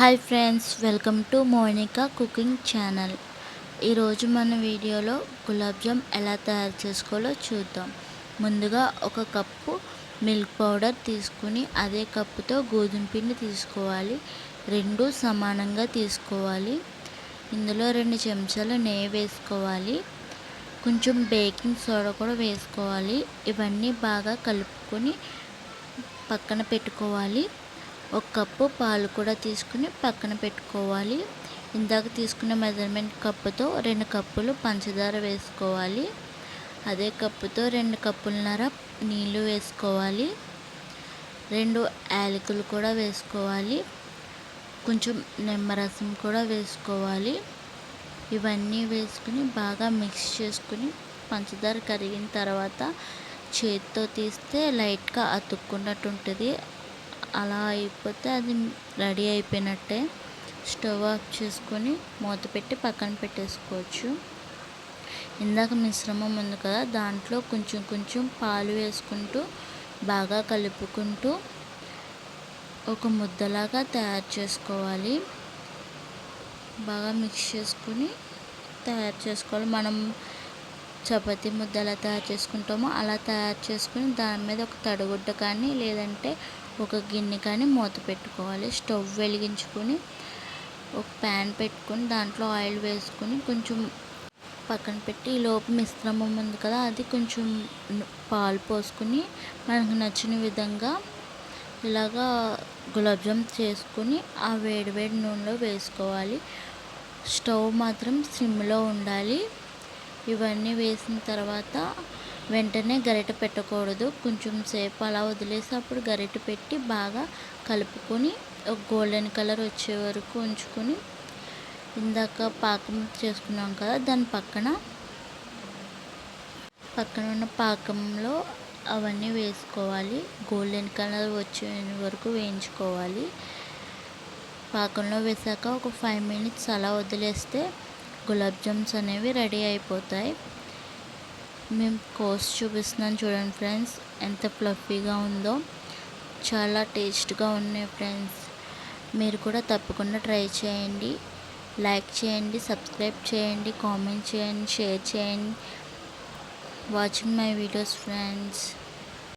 Hi friends welcome to Monica cooking channel. ఈరోజు మన వీడియోలో గులాబ్జామ్ ఎలా తయారు చేసుకోవాలో చూద్దాం. ముందుగా ఒక కప్పు మిల్క్ పౌడర్ తీసుకుని అదే కప్పుతో గోధుమ పిండి తీసుకోవాలి. రెండు సమానంగా తీసుకోవాలి. ఇందులో రెండు చెంచాలు నెయ్యి వేసుకోవాలి. కొంచెం బేకింగ్ సోడా కూడా వేసుకోవాలి. ఇవన్నీ బాగా కలుపుకొని పక్కన పెట్టుకోవాలి. ఒక కప్పు పాలు కూడా తీసుకుని పక్కన పెట్టుకోవాలి. ఇందాక తీసుకున్న మెజర్మెంట్ కప్పుతో రెండు కప్పులు పంచదార వేసుకోవాలి. అదే కప్పుతో రెండు కప్పులన్నర నీళ్ళు వేసుకోవాలి. రెండు యాలకులు కూడా వేసుకోవాలి. కొంచెం నిమ్మరసం కూడా వేసుకోవాలి. ఇవన్నీ వేసుకుని బాగా మిక్స్ చేసుకుని పంచదార కరిగిన తర్వాత చేతితో తీస్తే లైట్గా అతుక్కున్నట్టు ఉంటుంది అలా అయిపోతే అది రెడీ అయిపోయినట్టే స్టవ్ ఆఫ్ చేసుకొని మూత పెట్టి పక్కన పెట్టేసుకోవచ్చు. ఇందాక మిశ్రమం ఉంది కదా దాంట్లో కొంచెం కొంచెం పాలు వేసుకుంటూ బాగా కలుపుకుంటూ ఒక ముద్దలాగా తయారు చేసుకోవాలి. బాగా మిక్స్ చేసుకుని తయారు చేసుకోవాలి. మనం చపాతీ ముద్ద ఎలా తయారు చేసుకుంటామో అలా తయారు చేసుకుని దాని మీద ఒక తడిగుడ్డ కానీ లేదంటే ఒక గిన్నె కానీ మూత పెట్టుకోవాలి. స్టవ్ వెలిగించుకొని ఒక ప్యాన్ పెట్టుకొని దాంట్లో ఆయిల్ వేసుకొని కొంచెం పక్కన పెట్టి లోపు మిశ్రమం ఉంది కదా అది కొంచెం పాలు పోసుకుని మనకు నచ్చిన విధంగా ఇలాగా గులాబ్ జామ్ చేసుకుని ఆ వేడి వేడి నూనెలో వేసుకోవాలి. స్టవ్ మాత్రం సిమ్లో ఉండాలి. ఇవన్నీ వేసిన తర్వాత వెంటనే గరిటె పెట్టకూడదు. కొంచెం సేపు అలా వదిలేసి అప్పుడు గరిటె పెట్టి బాగా కలుపుకొని ఒక గోల్డెన్ కలర్ వచ్చే వరకు ఉంచుకొని ఇందాక పాకం చేసుకున్నాం కదా దాని పక్కన పక్కన ఉన్న పాకంలో అవన్నీ వేసుకోవాలి. గోల్డెన్ కలర్ వచ్చే వరకు వేయించుకోవాలి. పాకంలో వేసాక ఒక ఫైవ్ మినిట్స్ అలా వదిలేస్తే గులాబ్ జామ్స్ అనేవి రెడీ అయిపోతాయి. మేము కోస్ట్ చూపిస్తున్నాను చూడండి ఫ్రెండ్స్ ఎంత ఫ్లఫీగా ఉందో. చాలా టేస్ట్గా ఉన్నాయి ఫ్రెండ్స్. మీరు కూడా తప్పకుండా ట్రై చేయండి. లైక్ చేయండి సబ్స్క్రైబ్ చేయండి కామెంట్ చేయండి షేర్ చేయండి. Watching my videos friends.